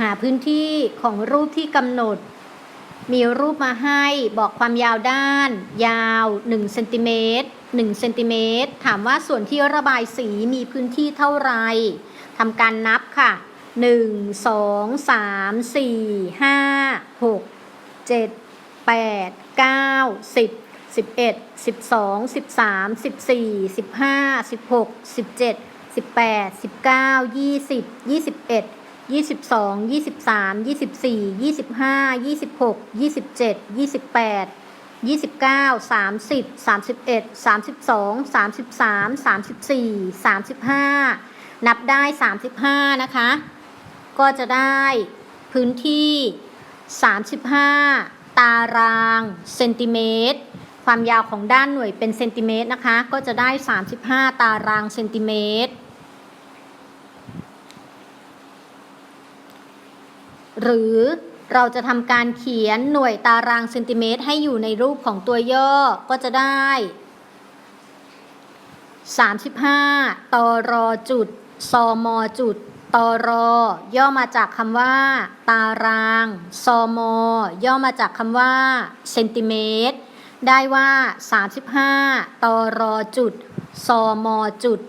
หาพื้นที่ของรูปที่กำหนด มีรูปมาให้บอกความยาวด้าน ยาว1เซนติเมตร1เซนติเมตรถามว่าส่วนที่ระบายสีมีพื้นที่เท่าไหร่ทำการนับค่ะ 1 2 3 4 5 6 7 8 9 10 11 12 13 14 15 16 17 18 19 20 21 22 23 24 25 26 27 28 29 30 31 32 33 34 35นับได้35นะคะ ก็จะได้พื้นที่35ตารางเซนติเมตร ความยาวของด้านหน่วยเป็นเซนติเมตรนะคะ ก็จะได้35ตารางเซนติเมตร หรือเราจะทำการเขียนหน่วยตารางเซนติเมตรให้อยู่ในรูปของตัวย่อก็จะได้ 35 ตรจุดซมจุดตรย่อมาจากคำว่า ตารางซมย่อมาจากคำว่าเซนติเมตรได้ว่า 35 ตรจุดซมจุด